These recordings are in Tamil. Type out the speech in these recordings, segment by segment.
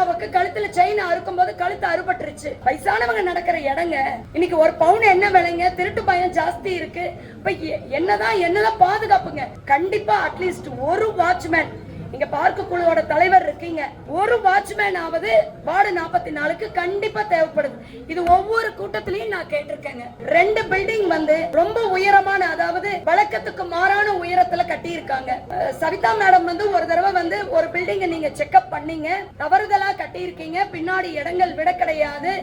அம்மாவுக்கு கழுத்துல செயின் அறுக்கும் போது கழுத்து அறுபட்டுருச்சு. வயசானவங்க நடக்கிற இடங்க இன்னைக்கு ஒரு பவுன் என்ன விலைங்க திருட்டு பயம் ஜாஸ்தி இருக்கு. இப்ப என்னதான் என்னதான் பாதுகாப்புங்க. கண்டிப்பா அட்லீஸ்ட் ஒரு வாட்ச்மேன் இங்க பார்க்க குழுவோட தலைவர் இருக்கீங்க. ஒரு வாட்ச்மேன் ஆவது வார்டு நாற்பத்தி நாலுக்கு கண்டிப்பா தேவைப்படுது. இது ஒவ்வொரு கூட்டத்திலையும் நான் கேட்டிருக்கேங்க. ரெண்டு பில்டிங் வந்து ரொம்ப உயரமான அதாவது வழக்கத்துக்கு மாறான உயரத்துல கட்டி இருக்காங்க சவிதா மேடம் வந்து ஒரு தடவை வந்து ஒரு பில்டிங்க நீங்க செக்அப் பண்ணீங்க. தவறுதலா கட்டி இருக்கீங்க பின்னாடி இடங்கள் விட கிடையாது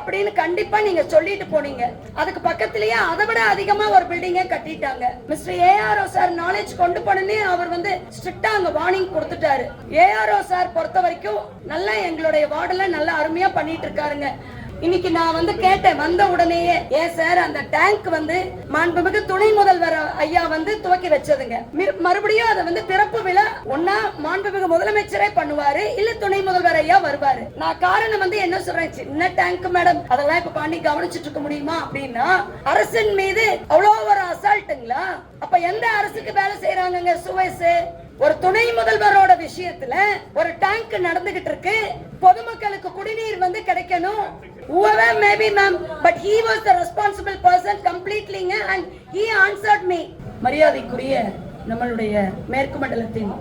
அப்படின்னு கண்டிப்பா நீங்க சொல்லிட்டு போனீங்க. அதுக்கு பக்கத்திலேயே அதை விட அதிகமா ஒரு பில்டிங்க கட்டிட்டாங்க. மிஸ்டர் ஏஆர்ஓ சார் நாலேஜ் கொண்டு போனே அவர் வந்து ஸ்ட்ரிக்டா அங்க வார்னிங் கொடுத்துட்டாரு. ஏஆர்ஓ சார் பொறுத்த வரைக்கும் நல்லா எங்களுடைய வார்டுல நல்லா அருமையா பண்ணிட்டு இருக்காருங்க. இன்னைக்கு நான் வந்து கேட்டேன் வந்த உடனேயே ஏன் சார் அந்த டேங்க் வந்து மாண்புமிகு துணை முதல்வர் ஐயா வந்து துவக்கி வச்சதுங்க. மிரு- மறுபடியும் அதை வந்து திறப்பு விழா ஒன்னா மாண்புமிகு முதலமைச்சரே பண்ணுவாரு இல்ல துணை முதல்வர் ஐயா வருவாரு. நான் காரணம் வந்து என்ன சொல்றேன் சின்ன டேங்க் மேடம் அதெல்லாம் இப்ப பண்ணி கவனிச்சிட்டு இருக்க முடியுமா அப்படின்னா அரசின் மீது அவ்வளோ ஒரு அசால்ட்டுங்களா அப்ப எந்த அரசுக்கு வேலை செய்யறாங்கங்க சுவைசு? ஒரு துணை முதல்வரோட விஷயத்துல ஒரு டேங்க் நடந்துகிட்டு இருக்கு. பொதுமக்களுக்கு குடிநீர் வந்து கிடைக்கணும். Whoever may be ma'am but he was the responsible person completely and he answered me. மரியாதைக்குரிய நம்மளுடைய மேற்கு மண்டலத்தின்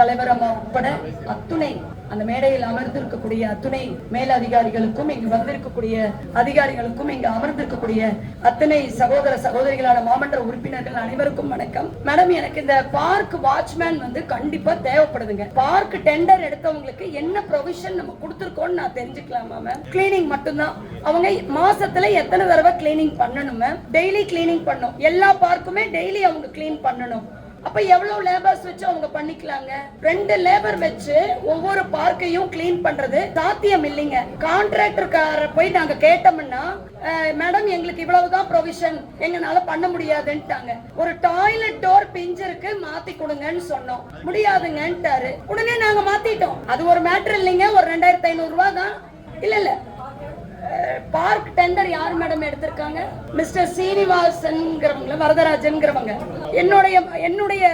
தலைவர் அம்மா உட்பட அத்துணை அந்த மேடையில் அமர்ந்திருக்கக்கூடிய அத்துணை மேல் அதிகாரிகளுக்கும் இங்கு வந்திருக்கக்கூடிய அதிகாரிகளுக்கும் இங்கு அமர்ந்திருக்கக்கூடிய அத்தனை சகோதர சகோதரிகளான மாமன்ற உறுப்பினர்கள் அனைவருக்கும் வணக்கம். மேடம் எனக்கு இந்த பார்க் வாட்ச்மேன் வந்து கண்டிப்பா தேவைப்படுதுங்க. பார்க் டெண்டர் எடுத்தவங்களுக்கு என்ன ப்ரொவிஷன் நம்ம கொடுத்துருக்கோம்னு நான் தெரிஞ்சுக்கலாமா மேம் கிளீனிங் மட்டும்தான். அவங்க மாசத்துல எத்தனை தடவை கிளீனிங் பண்ணணும் மேம் டெய்லி கிளீனிங் பண்ணும். எல்லா பார்க்குமே டெய்லி அவங்க கிளீன் பண்ணணும். அப்ப எவ்வளவு லேபர்ஸ் வச்சு அவங்க பண்ணிக்கலாங்க? ரெண்டு லேபர் வச்சு ஒவ்வொரு பார்க்கையும் க்ளீன் பண்றது சாத்தியம் இல்லைங்க. கான்ட்ராக்டர்கார போய் நாங்க கேட்டோம்னா மேடம் எங்களுக்கு இவ்வளவுதான் ப்ரொவிஷன் எங்கனால பண்ண முடியாதுன்ட்டாங்க. ஒரு டாய்லெட் டோர் பிஞ்சிருக்கு மாத்தி கொடுங்கன்னு சொன்னோம். முடியாதுங்கன்ட்டாரு. உடனே நாங்க மாத்திட்டோம். அது ஒரு மேட்டர் இல்லைங்க. ஒரு ரெண்டாயிரத்தி ஐநூறு ரூபா தான் இல்ல இல்ல. பார்க் டெண்டர் யார் மேடம் எடுத்திருக்காங்க? மிஸ்டர் சீனிவாசன்ங்கிறவங்க வரதராஜன்கிறவங்க. என்னுடைய என்னுடைய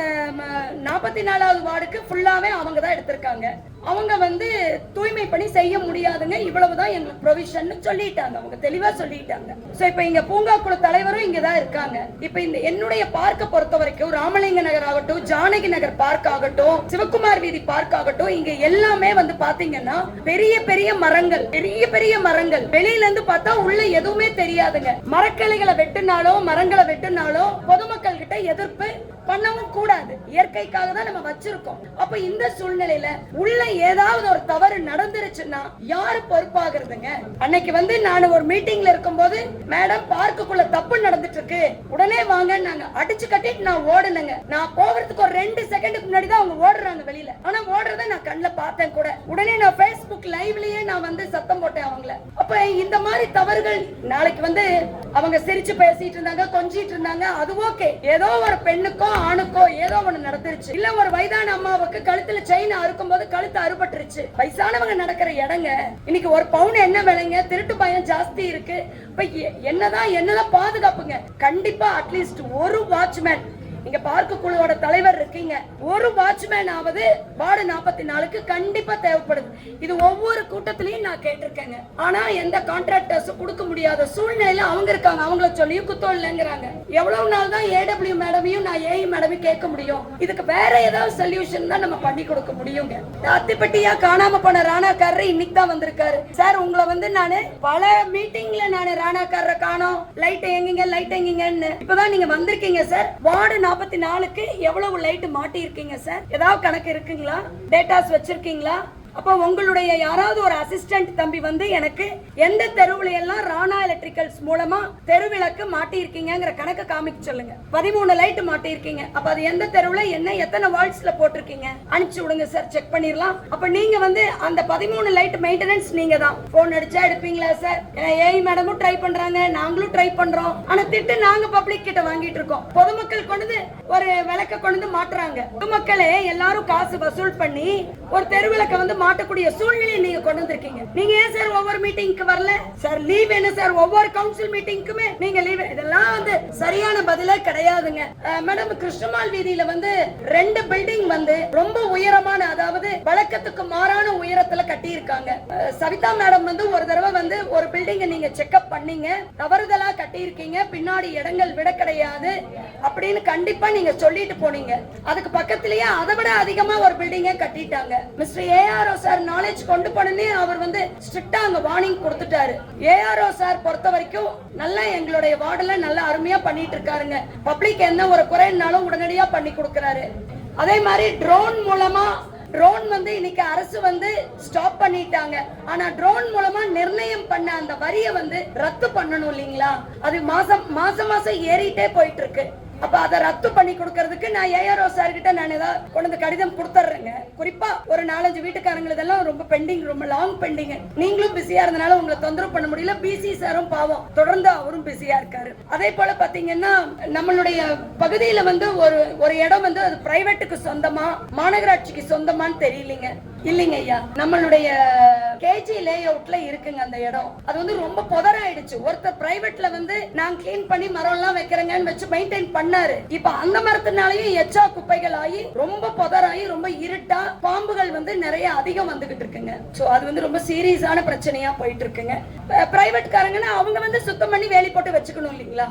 நாற்பத்தி நாலாவது வார்டுக்கு ஃபுல்லாவே அவங்க தான் எடுத்திருக்காங்க. அவங்க வந்து தூய்மை பணி செய்ய முடியாதுங்க. இவ்வளவுதான் எங்களுக்கு ப்ரொவிஷன் சொல்லிட்டாங்க. அவங்க தெளிவா சொல்லிட்டாங்க. சோ இப்போ இங்க பூங்கா குழு தலைவரும் இங்கதான் இருக்காங்க. இப்போ இந்த என்னுடைய பார்க்க பொறுத்த வரைக்கும் ராமலிங்க நகர் ஆகட்டும் ஜானகி நகர் பார்க் ஆகட்டும் சிவகுமார் வீதி பார்க் ஆகட்டும் இங்க எல்லாமே வந்து பாத்தீங்கன்னா பெரிய பெரிய மரங்கள் பெரிய பெரிய மரங்கள். வெளியில இருந்து பார்த்தா உள்ள எதுவுமே தெரியாதுங்க. மரக்கிளைகளை வெட்டினாலோ மரங்களை வெட்டினாலோ பொதுமக்கள் கிட்ட எதிர்ப்பு பண்ணவும் கூடாது. இயற்கைக்காக தான் நம்ம வச்சிருக்கோம். அப்ப இந்த சூழ்நிலையில உள்ள ஏதாவது ஒரு தவறு நடந்துருச்சுன்னா யாரு பொறுப்பாகிறதுங்க? அன்னைக்கு வந்து நான் ஒரு மீட்டிங்ல இருக்கும்போது மேடம் பார்க்குக்குள்ள தப்பு நடந்துட்டு இருக்கு உடனே வாங்க நாங்க அடிச்சு கட்டிட்டு நான் ஓடுனேங்க. நான் போகிறதுக்கு ஒரு ரெண்டு செகண்டுக்கு முன்னாடி தான் அவங்க ஓடுறாங்க வெளியில. ஆனா ஓடுறத நான் கண்ணுல பார்த்தேன் கூட. உடனே நான் ஃபேஸ்புக் லைவ்லயே நான் வந்து சத்தம் போட்டேன் அவங்கள. அப்ப இந்த மாதிரி தவறுகள் நாளைக்கு வந்து அவங்க சிரிச்சு பேசிட்டு இருந்தாங்க கொஞ்சிட்டு இருந்தாங்க அது ஓகே ஏதோ ஒரு பெண்ணுக்கோ ஆணுக்கோ ஏதோ ஒண்ணு நடந்துருச்சு. இல்ல ஒரு வயதான அம்மாவுக்கு கழுத்துல செயின் அறுக்கும் போது கழுத்து அறுபட்டுருச்சு. வயசானவங்க நடக்கிற இடங்க இன்னைக்கு ஒரு பவுன் என்ன விலைங்க திருட்டு பயம் ஜாஸ்தி இருக்கு. இப்ப என்னதான் என்னதான் பாதுகாப்புங்க. கண்டிப்பா அட்லீஸ்ட் ஒரு வாட்ச்மேன் இங்க பார்க்க குழுவோட தலைவர் இருக்கீங்க. ஒரு வாட்ச்மேன் ஆவது வார்டு நாற்பத்தி நாலுக்கு கண்டிப்பா தேவைப்படுது. இது ஒவ்வொரு கூட்டத்திலையும் நான் கேட்டிருக்கேங்க. ஆனா எந்த கான்ட்ராக்டர்ஸும் கொடுக்க முடியாத சூழ்நிலையில அவங்க இருக்காங்க. அவங்கள சொல்லி குத்தம் இல்லைங்கிறாங்க. எவ்வளவு நாள் தான் ஏடபிள்யூ மேடமையும் நான் ஏஇ மேடமையும் கேட்க முடியும்? இதுக்கு வேற ஏதாவது சொல்யூஷன் தான் நம்ம பண்ணி கொடுக்க முடியுங்க. அத்திப்பட்டியா காணாம போன ராணா காரர் இன்னைக்கு தான் வந்திருக்காரு. சார் உங்களை வந்து நானு பல மீட்டிங்ல நானு காரரை காணோம். லைட் எங்கீங்க லைட் எங்கீங்கன்னு இப்பதான் நீங்க வந்திருக்கீங்க சார். வார்டு நாற்பத்தி நாலுக்கு எவ்வளவு லைட் மாட்டி இருக்கீங்க சார் ஏதாவது கணக்கு இருக்குங்களா? டேட்டாஸ் வச்சிருக்கீங்களா? அப்போ உங்களுடைய யாராவது ஒரு அசிஸ்டன்ட் தம்பி வந்து எனக்கு எந்த தெருவுல எல்லாம் ராணா எலக்ட்ரிக்கல்ஸ் மூலமா தெருவிளக்கு மாட்டியிருக்கீங்கிற கணக்கு காமிக்க சொல்லுங்க. பதிமூணு லைட் மாட்டியிருக்கீங்க. அப்ப அது எந்த தெருவுல என்ன எத்தனை வால்ட்ஸ்ல போட்டிருக்கீங்க? அனுப்பிச்சு விடுங்க சார் செக் பண்ணிடலாம். அப்ப நீங்க வந்து அந்த பதிமூணு லைட் மெயின்டெனன்ஸ் நீங்க தான். போன் அடிச்சா எடுப்பீங்களா சார் ஏஐ மேடமும் ட்ரை பண்றாங்க நாங்களும் ட்ரை பண்றோம். ஆனா திட்டு நாங்க பப்ளிக் கிட்ட வாங்கிட்டு இருக்கோம். பொதுமக்கள் கொண்டு வந்து ஒரு விளக்க கொண்டு வந்து மாட்டுறாங்க. பொதுமக்களே எல்லாரும் காசு வசூல் பண்ணி ஒரு தெருவிளக்க வந்து மாட்டக்கூடிய சூழ்நிலையை நீங்க கொண்டு வந்திருக்கீங்க. நீங்க ஏன் சார் ஒவ்வொரு மீட்டிங்க்கு வரல? சார் லீவ் என்ன சார்? ஒவ்வொரு கவுன்சில் மீட்டிங்க்குமே நீங்க லீவ் இதெல்லாம் வந்து சரியான பதிலே கிடையாதுங்க. மேடம் கிருஷ்ணமால் வீதியில வந்து ரெண்டு பில்டிங் வந்து ரொம்ப உயரமான அதாவது வழக்கத்துக்கு மாறான உயரத்துல கட்டி கட்டியிருக்காங்க சவிதா மேடம் வந்து ஒரு தடவை வந்து ஒரு பில்டிங்கை நீங்க செக்அப் பண்ணீங்க. தவறுதலா கட்டி இருக்கீங்க பின்னாடி இடங்கள் விட கிடையாது அப்படின்னு கண்டிப்பா நீங்க சொல்லிட்டு போனீங்க. அதுக்கு பக்கத்திலேயே அதை விட அதிகமா ஒரு பில்டிங்கை கட்டிட்டாங்க. மிஸ்டர் ஏஆர்ஓ சார் நாலேஜ் கொண்டு போனே அவர் வந்து ஸ்ட்ரிக்டா அங்க வார்னிங் கொடுத்துட்டாரு. ஏஆர்ஓ சார் பொறுத்த வரைக்கும் நல்லா எங்களுடைய வார்டுல நல்லா அருமையா பண்ணிட்டு இருக்காருங்க. பப்ளிக் என்ன ஒரு குறைனாலும் உடனடியா பண்ணி கொடுக்கறாரு. அதே மாதிரி ட்ரோன் மூலமா ட்ரோன் வந்து இன்னைக்கு அரசு வந்து ஸ்டாப் பண்ணிட்டாங்க. ஆனா ட்ரோன் மூலமா நிர்ணயம் பண்ண அந்த வரியை வந்து ரத்து பண்ணணும் இல்லைங்களா? அது மாசம் மாசம் மாசம் ஏறிட்டே போயிட்டு இருக்கு. அப்ப அதை ரத்து பண்ணி கொடுக்கறதுக்கு நான் ஏஆர்ஓ சார் கிட்ட நான் ஏதாவது கொண்டு கடிதம் கொடுத்துட்றேங்க குறிப்பா ஒரு நாலஞ்சு வீட்டுக்காரங்களதெல்லாம் ரொம்ப பெண்டிங் ரொம்ப லாங் பெண்டிங் நீங்களும் பிஸியா இருந்தனால உங்களை தொந்தரவு பண்ண முடியல. பிசி சாரும் பாவம். தொடர்ந்து அவரும் பிஸியா இருக்காரு. அதே போல பாத்தீங்கன்னா நம்மளுடைய பகுதியில வந்து ஒரு ஒரு இடம் வந்து அது பிரைவேட்டுக்கு சொந்தமா? மாநகராட்சிக்கு சொந்தமான்னு தெரியலீங்க. இல்லைங்க ஐயா. நம்மளுடைய கேஜி லே அவுட்ல இருக்குங்க அந்த இடம். அது வந்து ரொம்ப புதராயிடுச்சு. ஒருத்தர் பிரைவேட்ல வந்து நான் கிளீன் பண்ணி மரம் எல்லாம் வைக்கிறேங்கன்னு வச்சு மெயின்டைன் பண்ணாரு. இப்ப அந்த மரத்தினாலயும் எச்சா குப்பைகள் ஆகி ரொம்ப புதராகி ரொம்ப இருட்டா பாம்புகள் வந்து நிறைய அதிகம் வந்துகிட்டு இருக்குங்க. சோ அது வந்து ரொம்ப சீரியஸான பிரச்சனையா போயிட்டு இருக்குங்க பிரைவேட் காரங்கன்னா அவங்க வந்து சுத்தம் பண்ணி வேலி போட்டு வச்சுக்கணும் இல்லைங்களா?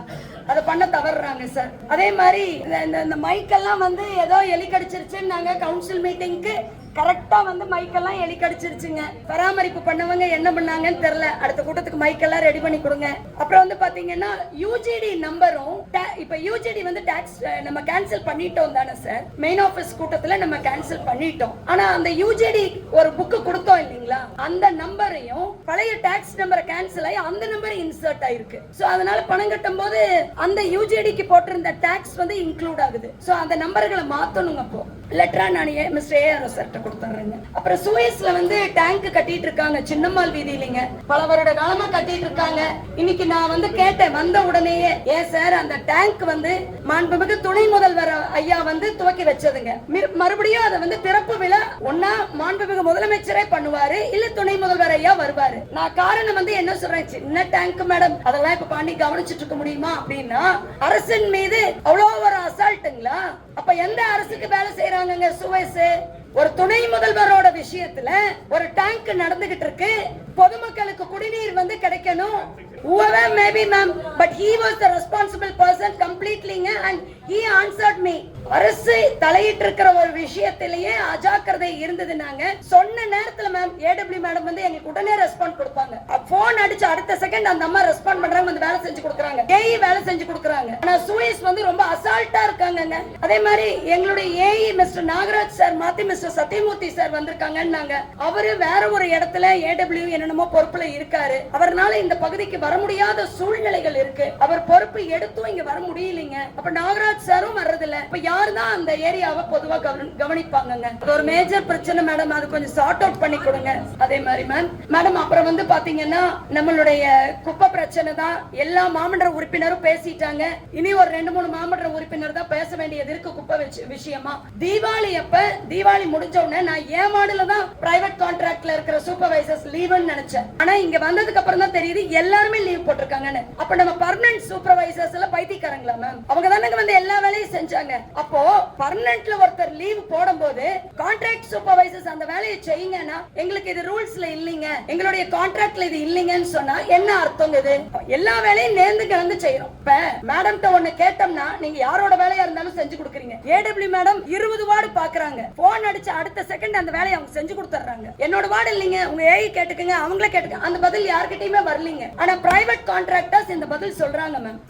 அதை பண்ண தவறுறாங்க சார் அதே மாதிரி இந்த- இந்த- இந்த மைக்கெல்லாம் வந்து ஏதோ எலி கடிச்சிருச்சுன்னு நாங்க கவுன்சில் மீட்டிங்க்கு கரெக்டா வந்து மைக்கெல்லாம் எலி கடிச்சிருச்சுங்க பராமரிப்பு பண்ணவங்க என்ன பண்ணாங்கன்னு தெரியல. அடுத்த கூட்டத்துக்கு மைக்கெல்லாம் ரெடி பண்ணி கொடுங்க. அப்புறம் வந்து பாத்தீங்கன்னா யூஜிடி நம்பரும் இப்ப யூஜிடி வந்து டாக்ஸ் நம்ம கேன்சல் பண்ணிட்டோம் தானே சார் மெயின் ஆபீஸ் கூட்டத்துல நம்ம கேன்சல் பண்ணிட்டோம். ஆனா அந்த யூஜிடி ஒரு புக்கு கொடுத்தோம் இல்லைங்களா? அந்த நம்பரையும் பழைய டாக்ஸ் நம்பரை கேன்சல் ஆகி அந்த நம்பர் இன்சர்ட் ஆயிருக்கு. சோ அதனால பணம் கட்டும் போது அந்த யூஜிடிக்கு போட்டிருந்த டாக்ஸ் வந்து இன்க்ளூட் ஆகுது. சோ அந்த நம்பர்களை மாத்தணுங்க அப்போ லெட்டரா நான் மிஸ்டர் ஏஆர் சார்ட்ட கொடுத்துறேங்க அப்புறம் சுயஸ்ல வந்து டேங்க் கட்டிட்டு இருக்காங்க. சின்னம்மாள் வீதியிலங்க. பல வருட காலமா கட்டிட்டு இருக்காங்க. இன்னைக்கு நான் வந்து கேட்டேன். வந்த உடனேயே ஏ சார் அந்த டேங்க் வந்து மாண்புமிகு துணை முதல்வர் ஐயா வந்து துவக்கி வச்சதுங்க. மறுபடியும் அதை வந்து திறப்பு விழா ஒன்னா மாண்புமிகு முதலமைச்சரே பண்ணுவாரு இல்ல துணை முதல்வர் ஐயா வருவாரு. நான் காரணம் வந்து என்ன சொல்றேன்? சின்ன டேங்க் மேடம் அதெல்லாம் இப்ப பாண்டி கவனிச்சிட்டு இருக்க முடியுமா அப்படின்னா அரசின் மீது அவ்வளோ ஒரு அசால்ட்டுங்களா அப்ப எந்த அரசுக்கு வேலை செய்யறாங்கங்க சுவைசு ஒரு துணை முதல்வரோட விஷயத்துல ஒரு டேங்க் நடந்துகிட்டு இருக்கு. பொதுமக்களுக்கு குடிநீர் வந்து கிடைக்கணும். whoever may be ma'am. But he was the responsible person completely and he answered me. அரசு தலையிட்டு இருக்கிற ஒரு விஷயத்திலேயே அஜாக்கிரதை இருந்ததுனாங்க சொன்ன நேரத்துல மேம் ஏடபிள்யூ மேடம் வந்து எங்களுக்கு உடனே ரெஸ்பாண்ட் கொடுப்பாங்க போன் அடிச்சு அடுத்த செகண்ட் அந்த அம்மா ரெஸ்பாண்ட் பண்றாங்க வந்து வேலை செஞ்சு கொடுக்குறாங்க. ஏஇ வேலை செஞ்சு கொடுக்குறாங்க. ஆனா சூயஸ் வந்து ரொம்ப அசால்ட்டா இருக்காங்கங்க. அதே மாதிரி எங்களுடைய ஏஇ மிஸ்டர் நாகராஜ் சார் மாத்தி மிஸ்டர் சத்யமூர்த்தி சார் வந்திருக்காங்கன்னாங்க. அவரு வேற ஒரு இடத்துல ஏடபிள்யூ என்னென்னமோ பொறுப்புல இருக்காரு. அவர்னால இந்த பகுதிக்கு வர முடியாத சூழ்நிலைகள் இருக்கு. அவர் பொறுப்பு எடுத்தும் இங்க வர முடியலைங்க. அப்ப நாகராஜ் சாரும் வர்றதில்ல. இப்ப யாரு தான் அந்த ஏரியாவை பொதுவா கவனிப்பாங்க அது ஒரு மேஜர் பிரச்சனை மேடம் அது கொஞ்சம் சார்ட் அவுட் பண்ணி கொடுங்க. அதே மாதிரி மேம் மேடம் அப்புறம் வந்து பாத்தீங்கன்னா நம்மளுடைய குப்பை பிரச்சனை தான் எல்லா மாமன்ற உறுப்பினரும் பேசிட்டாங்க. இனி ஒரு ரெண்டு மூணு மாமன்ற உறுப்பினர் தான் பேச வேண்டியது இருக்கு குப்பை விஷயமா. தீபாவளி அப்ப தீபாவளி முடிஞ்ச உடனே நான் ஏன் மாடுல தான் பிரைவேட் கான்ட்ராக்ட்ல இருக்கிற சூப்பர்வைசர்ஸ் லீவன் நினைச்சேன். ஆனா இங்க வந்ததுக்கு அப்புறம் தான் தெரியுது எல்லாருமே லீவ் போட்டிருக்காங்கன்னு. அப்ப நம்ம பர்மனன்ட் சூப்பர்வைசர்ஸ் எல்லாம் பைத்தியக்காரங்களா மேம் அவங்க தானே வந்து எல்லா வேலையும் செஞ்சாங்க. அப்போ பர்மனன்ட்ல ஒருத்தர் லீவ் போடும்போது கான்ட்ராக்ட் சூப்பர்வைசர்ஸ் அந்த வேலையை செய்யுங்கன்னா எங்களுக்கு இது ரூல்ஸ்ல இல்லைங்க. எங்களுடைய கான்ட்ராக்ட்ல இது இல்லைங்கன்னு சொன்னா என்ன அர்த்தம் இது? எல்லா வேலையும் நேர்ந்து கலந்து செய்யறோம். இப்ப மேடம் ஒண்ணு கேட்டோம்னா நீங்க யாரோட வேலையா இருந்தாலும் செஞ்சு கொடுக்குறீங்க. ஏடபிள்யூ மேடம் இருபது வார்டு பாக்குறாங்க. போன் அடிச்சு அடுத்த செகண்ட் அந்த வேலையை அவங்க செஞ்சு கொடுத்துறாங்க என்னோட வார்டு இல்லைங்க. உங்க ஏஐ கேட்டுக்கங்க அவங்கள கேட்டுக்க அந்த பதில் யார்கிட்டயுமே வரலீங்க. ஆனா பிரைவேட் கான்ட்ராக்டர்ஸ் இந்த பதில் சொல்றாங்க மேம்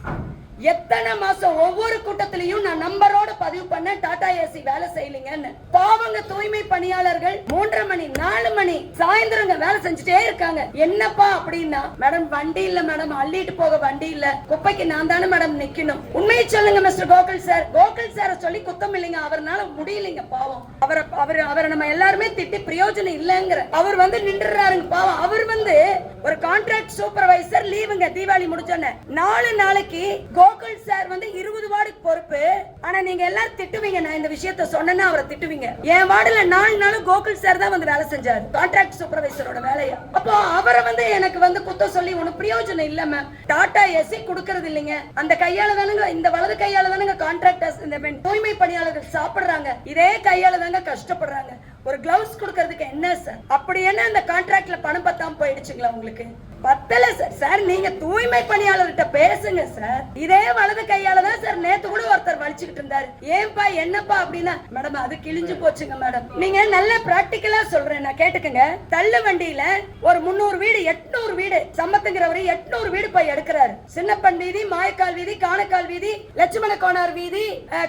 எத்தனை மாசம் ஒவ்வொரு கூட்டத்திலையும் நான் நம்பரோட பதிவு பண்ண டாடா ஏசி வேலை செய்யலீங்கன்னு. பாவங்க தூய்மை பணியாளர்கள் மூன்றரை மணி நாலு மணி சாயந்தரங்க வேலை செஞ்சுட்டே இருக்காங்க. என்னப்பா அப்படின்னா மேடம் வண்டி இல்ல மேடம். அள்ளிட்டு போக வண்டி இல்ல. குப்பைக்கு நான் தானே மேடம் நிக்கணும். உண்மையை சொல்லுங்க மிஸ்டர் கோகுல் சார். கோகுல் சார சொல்லி குத்தம் இல்லைங்க. அவர்னால முடியலைங்க பாவம். அவரை அவர் அவரை நம்ம எல்லாருமே திட்டி பிரயோஜனம் இல்லைங்கிற. அவர் வந்து நின்றுறாருங்க பாவம். அவர் வந்து ஒரு கான்ட்ராக்ட் சூப்பர்வைசர் லீவுங்க தீபாவளி முடிச்சோன்னே நாலு நாளைக்கு கோ கோகுல் சார் வந்து இருபது வார்டுக்கு பொறுப்பு. ஆனா நீங்க எல்லாரும் திட்டுவீங்க. நான் இந்த விஷயத்த சொன்னேன்னா அவரை திட்டுவீங்க. என் வார்டுல நாலு நாள் கோகுல் சார் தான் வந்து வேலை செஞ்சாரு. கான்ட்ராக்ட் சூப்பர்வைசரோட வேலையை. அப்போ அவரை வந்து எனக்கு வந்து குத்தம் சொல்லி ஒன்னும் பிரயோஜனம் இல்ல மேம் டாடா எஸ்சி கொடுக்கறது இல்லைங்க. அந்த கையால தானுங்க இந்த வலது கையால தானுங்க கான்ட்ராக்டர்ஸ் இந்த பெண் தூய்மை பணியாளர்கள் சாப்பிடுறாங்க. இதே கையால தாங்க கஷ்டப்படுறாங்க. ஒரு கிளவுஸ் கொடுக்கறதுக்கு என்ன சார் அப்படி என்ன அந்த கான்ட்ராக்ட்ல பணம் பத்தாம போயிடுச்சுங்களா உங்களுக்கு? பத்தல சார் சார் நீங்க தூய்மை பணியாளர்கிட்ட பேசுங்க சார் இதே வலது கையால தான் சார் நேத்து கூட ஒருத்தர் வலிச்சுக்கிட்டு இருந்தாரு. ஏன்பா என்னப்பா அப்படின்னா மேடம் அது கிழிஞ்சு போச்சுங்க மேடம். நீங்க நல்ல பிராக்டிக்கலா சொல்றேன் நான் கேட்டுக்கங்க. தள்ளு வண்டியில ஒரு முந்நூறு வீடு எட்நூறு வீடு சம்பத்துங்கிறவரு எட்நூறு வீடு போய் எடுக்கிறாரு. சின்னப்பன் வீதி மாயக்கால் வீதி காணக்கால் வீதி லட்சுமண கோனார் வீதி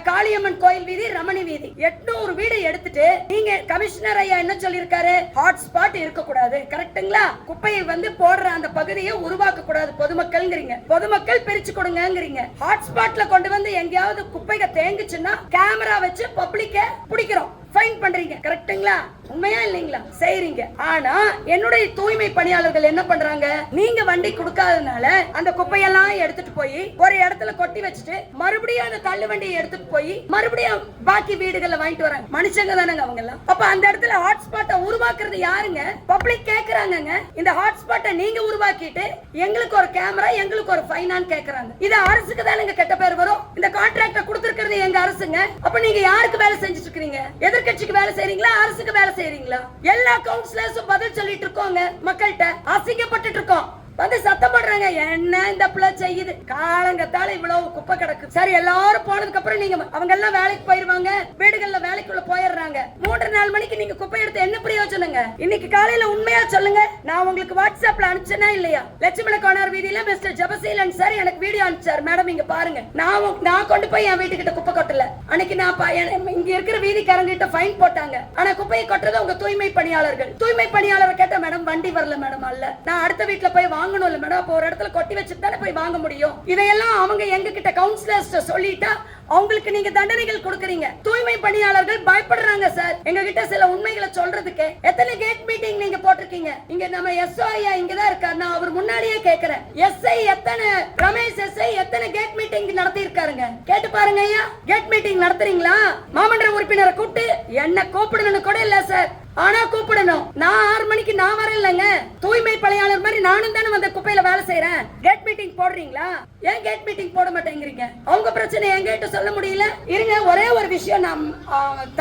காளியம்மன் கோயில் வீதி ரமணி வீதி. எட்நூறு வீடு எடுத்துட்டு நீங்க கமிஷனர் ஐயா என்ன சொல்லியிருக்காரு? ஹாட் ஸ்பாட் இருக்கக்கூடாது. கரெக்ட்டுங்களா குப்பையை வந்து போடுற அந்த பகுதியை உருவாக்க கூடாது பொதுமக்கள்ங்கிறீங்க. பொதுமக்கள் பிரிச்சு கொடுங்கங்கிறீங்க. ஹாட் ஸ்பாட்ல கொண்டு வந்து எங்கேயாவது குப்பைகள் தேங்குச்சுன்னா கேமரா வச்சு பப்ளிக்க பிடிக்கிறோம். ஃபைன் பண்றீங்க கரெக்ட்டுங்களா உண்மையா இல்லைங்களா? செய்றீங்க. ஆனா என்னுடைய தூய்மை பணியாளர்கள் என்ன பண்றாங்க? நீங்க வண்டி கொடுக்காதனால அந்த குப்பையெல்லாம் எடுத்துட்டு போய் ஒரு இடத்துல கொட்டி வச்சுட்டு மறுபடியும் அந்த தள்ளு வண்டியை எடுத்துட்டு போய் மறுபடியும் பாக்கி வீடுகள்ல வாங்கிட்டு வராங்க. மனுஷங்க தானங்க அவங்க எல்லாம் அப்ப அந்த இடத்துல ஹாட்ஸ்பாட்டை உருவாக்குறது யாருங்க? பப்ளிக் கேக்குறாங்க இந்த ஹாட்ஸ்பாட்டை நீங்க உருவாக்கிட்டு எங்களுக்கு ஒரு கேமரா எங்களுக்கு ஒரு ஃபைனான்னு கேக்குறாங்க. இது அரசுக்கு தானங்க கெட்ட பேர் வரும். இந்த கான்ட்ராக்டை கொடுத்துருக்கிறது எங்க அரசுங்க? அப்ப நீங்க யாருக்கு வேலை செஞ்சுட்டு இருக்கீங்க கட்சிக்கு வேலை செய்றீங்களா அரசுக்கு வேலை செய்றீங்களா? எல்லா கவுன்சிலர்ஸும் பதில் சொல்லிட்டு இருக்கோங்க மக்கள்கிட்ட. அசிங்கப்பட்டுட்டு இருக்கோம். வந்து சத்தம் போடுறாங்க. என்ன இந்த பிள்ளை செய்யுது? காலங்கத்தால இவ்வளவு குப்பை கிடக்கு. சரி எல்லாரும் போனதுக்கு அப்புறம் நீங்க அவங்க எல்லாம் வேலைக்கு போயிருவாங்க. வீடுகள்ல வேலைக்குள்ள போயிடுறாங்க. மூன்று நாலு மணிக்கு நீங்க குப்பை எடுத்து என்ன பிரயோஜனங்க இன்னைக்கு காலையில உண்மையா சொல்லுங்க. நான் உங்களுக்கு வாட்ஸ்அப்ல அனுப்பிச்சேனா இல்லையா? லட்சுமண கோனார் வீதியில மிஸ்டர் ஜபசீலன் சார் எனக்கு வீடியோ அனுப்பிச்சார். மேடம் இங்க பாருங்க. நான் நான் கொண்டு போய் என் வீட்டுக்கிட்ட குப்பை கொட்டல. அன்னைக்கு நான் இங்க இருக்கிற வீதிக்காரங்கிட்ட ஃபைன் போட்டாங்க. ஆனா குப்பையை கொட்டுறது உங்க தூய்மை பணியாளர்கள். தூய்மை பணியாளரை கேட்ட மேடம் வண்டி வரல மேடம் அல்ல. நான் அடுத்த வீட்டுல போய் வாங்கணும் இல்ல மேடம். அப்போ ஒரு இடத்துல கொட்டி வச்சுட்டு தானே போய் வாங்க முடியும்? இதையெல்லாம் அவங்க எங்க கிட்ட கவுன்சிலர்ஸ் சொல்லிட்டா அவங்களுக்கு நீங்க தண்டனைகள் கொடுக்குறீங்க. தூய்மை பணியாளர்கள் பயப்படுறாங்க சார் எங்க கிட்ட சில உண்மைகளை சொல்றதுக்கு எத்தனை கேட் மீட்டிங் நீங்க போட்டிருக்கீங்க? இங்க நம்ம எஸ்ஓ ஐயா இங்க தான் இருக்காரு. நான் அவர் முன்னாடியே கேக்குறேன். எஸ்ஐ எத்தனை? ரமேஷ் எஸ்ஐ எத்தனை கேட் மீட்டிங் நடத்தி இருக்காருங்க கேட்டு பாருங்க ஐயா. கேட் மீட்டிங் நடத்துறீங்களா? மாமன்ற உறுப்பினரை கூப்பிட்டு என்ன கூப்பிடணும்னு கூட இல்ல சார் ஆனா கூப்பிடணும். நான் ஆறு மணிக்கு நான் வரலங்க தூய்மை பணியாளர் மாதிரி நானும் தானே வந்த குப்பையில வேலை செய்யறேன் கேட் மீட்டிங் போடுறீங்களா? ஏன் கேட் மீட்டிங் போட மாட்டேங்கிறீங்க? அவங்க பிரச்சனை என்கிட்ட சொல்ல முடியல. இருங்க ஒரே ஒரு விஷயம் நான்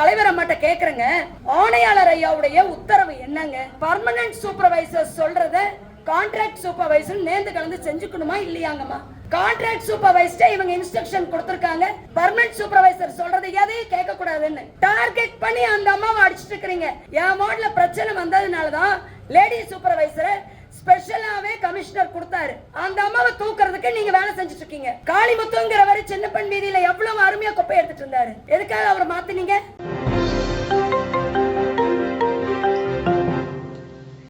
தலைவர் அம்மாட்ட கேக்குறேங்க. ஆணையாளர் ஐயாவுடைய உத்தரவு என்னங்க? பர்மனன்ட் சூப்பர்வைசர் சொல்றத கான்ட்ராக்ட் சூப்பர்வைசர் நேர்ந்து கலந்து செஞ்சுக்கணுமா இல்லையாங்கம்மா? கான்ட்ராக்ட் சூப்பர்வைஸ்டே இவங்க இன்ஸ்ட்ரக்ஷன் கொடுத்திருக்காங்க. பர்மனன்ட் சூப்பர்வைசர் சொல்றது எதையும் கேட்க கூடாதுன்னு டார்கெட் பண்ணி அந்த அம்மாவை அடிச்சிட்டு இருக்கிறீங்க. என் மோட்ல பிரச்சனை வந்ததுனால தான் லேடி சூப்பர்வைசரை ஸ்பெஷலாவே கமிஷனர் கொடுத்தாரு. அந்த அம்மாவை தூக்குறதுக்கு நீங்க வேலை செஞ்சுட்டு இருக்கீங்க காளிமுத்துங்கிறவரு சின்ன பெண் வீதியில எவ்வளவு அருமையா குப்பை எடுத்துட்டு இருந்தாரு? எதுக்காக அவரை மாத்தினீங்க?